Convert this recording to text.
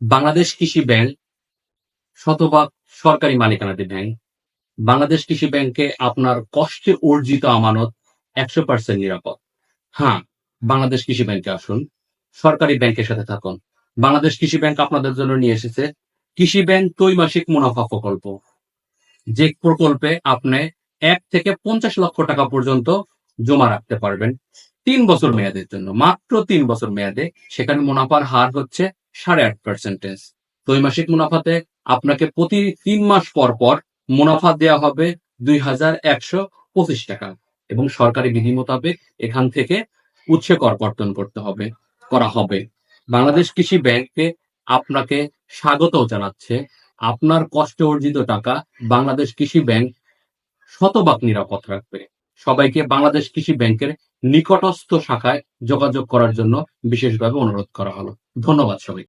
বাংলাদেশ কৃষি ব্যাংক শতভাগ সরকারি মালিকানাধী ব্যাংক। বাংলাদেশ কৃষি ব্যাংকে আপনার কষ্টে অর্জিত আমানত একশো পার্সেন্ট নিরাপদ। হ্যাঁ বাংলাদেশ কৃষি ব্যাংকে আসুন, সরকারি ব্যাংকের সাথে থাকুন। বাংলাদেশ কৃষি ব্যাংক আপনাদের জন্য নিয়ে এসেছে কৃষি ব্যাংক ত্রৈমাসিক মুনাফা প্রকল্প। যে প্রকল্পে আপনি এক থেকে পঞ্চাশ লক্ষ টাকা পর্যন্ত জমা রাখতে পারবেন। তিন বছর মেয়াদের জন্য, মাত্র তিন বছর মেয়াদে সেখানে মুনাফার হার হচ্ছে সাড়ে আট পার্সেন্টেজ ত্রৈমাসিক মুনাফাতে আপনাকে প্রতি তিন মাস পর পর মুনাফা দেওয়া হবে দুই হাজার একশো পঁচিশ টাকা এবং সরকারি বিধি মোতাবেক এখান থেকে উচ্ছে কর কর্তন করতে হবে, করা হবে। বাংলাদেশ কৃষি ব্যাংকে আপনাকে স্বাগত জানাচ্ছে। আপনার কষ্টে অর্জিত টাকা বাংলাদেশ কৃষি ব্যাংক শতভাগ নিরাপদ রাখবে। সবাইকে বাংলাদেশ কৃষি ব্যাংকের নিকটস্থ শাখায় যোগাযোগ করার জন্য বিশেষভাবে অনুরোধ করা হলো। ধন্যবাদ সবাই